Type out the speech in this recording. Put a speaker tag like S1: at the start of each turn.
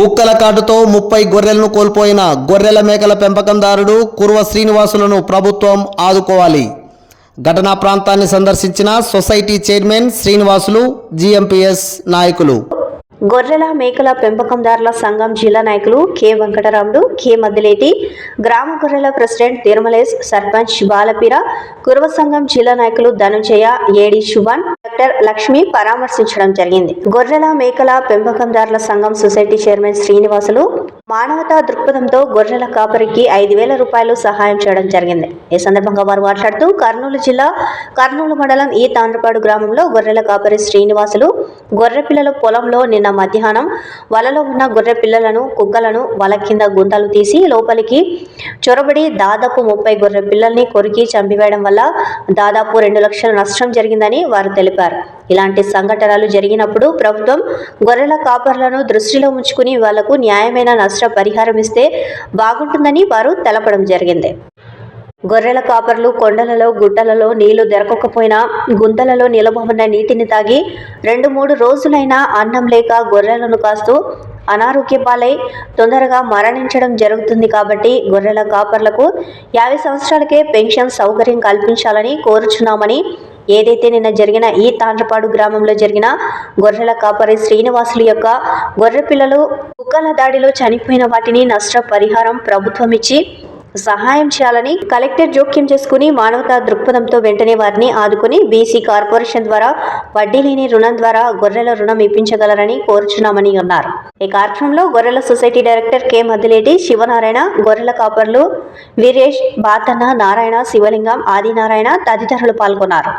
S1: కుక్కల కాటుతో ముప్పై గొర్రెలను కోల్పోయిన గొర్రెల మేకల పెంపకందారుడు కుర్వ శ్రీనివాసులను ప్రభుత్వం ఆదుకోవాలి. ఘటనా ప్రాంతాన్ని సందర్శించిన సొసైటీ చైర్మన్ శ్రీనివాసులు జిఎంపీఎస్ నాయకులు.
S2: గొర్రెల మేకల పెంపకందారుల సంఘం జిల్లా నాయకులు కె వెంకటరాములు కె మద్దిలేటి గ్రామ గొర్రెల ప్రెసిడెంట్ తిరుమలేష్ సర్పంచ్ బాలపీర కురవ సంఘం జిల్లా నాయకులు ధనుంజయ ఏడి శుభన్ డాక్టర్ లక్ష్మి పరామర్శించడం జరిగింది. గొర్రెల మేకల పెంపకందారుల సంఘం సొసైటీ చైర్మన్ శ్రీనివాసులు మానవతా దృక్పథంతో గొర్రెల కాపరికి ఐదు వేల రూపాయలు సహాయం చేయడం జరిగింది. ఈ సందర్భంగా వారు మాట్లాడుతూ కర్నూలు జిల్లా కర్నూలు మండలం ఈ తాండ్రపాడు గ్రామంలో గొర్రెల కాపరి శ్రీనివాసులు గొర్రె పిల్లల పొలంలో నిన్న మధ్యాహ్నం వలలో ఉన్న గొర్రె పిల్లలను కుక్కలను వల కింద గుంతలు తీసి లోపలికి చొరబడి దాదాపు ముప్పై గొర్రె పిల్లల్ని కొరికి చంపివేయడం వల్ల దాదాపు రెండు లక్షల నష్టం జరిగిందని వారు తెలిపారు. ఇలాంటి సంఘటనలు జరిగినప్పుడు ప్రభుత్వం గొర్రెల కాపర్లను దృష్టిలో ఉంచుకుని వాళ్ళకు న్యాయమైన నష్టం పరిహారం ఇస్తే బాగుంటుందని వారు తెలపడం జరిగింది. గొర్రెల కాపర్లు కొండలలో గుట్టలలో నీళ్ళు దొరకకపోయినా గుంతలలో నిలబడిన నీటిని తాగి రెండు మూడు రోజులైనా అన్నం లేక గొర్రెలను కాస్తూ అనారోగ్య పాలై తొందరగా మరణించడం జరుగుతుంది కాబట్టి గొర్రెల కాపర్లకు యాభై సంవత్సరాలకే పెన్షన్ సౌకర్యం కల్పించాలని కోరుచున్నామని ఏదైతే నిన్న జరిగిన ఈ తాండ్రపాడు గ్రామంలో జరిగిన గొర్రెల కాపరి శ్రీనివాసులు యొక్క గొర్రె పిల్లలు కుక్కల దాడిలో చనిపోయిన వాటిని నష్ట పరిహారం ప్రభుత్వం ఇచ్చి సహాయం చేయాలని కలెక్టర్ జోక్యం చేసుకుని మానవతా దృక్పథంతో వెంటనే వారిని ఆదుకుని బీసీ కార్పొరేషన్ ద్వారా వడ్డీ లేని రుణం ద్వారా గొర్రెల రుణం ఇప్పించగలరని కోరుచున్నామని అన్నారు. ఈ కార్యక్రమంలో గొర్రెల society director K. Maddileti Sivanarayana గొర్రెల కాపర్లు వీరేష్ బాతన్న నారాయణ శివలింగం ఆదినారాయణ తదితరులు పాల్గొన్నారు.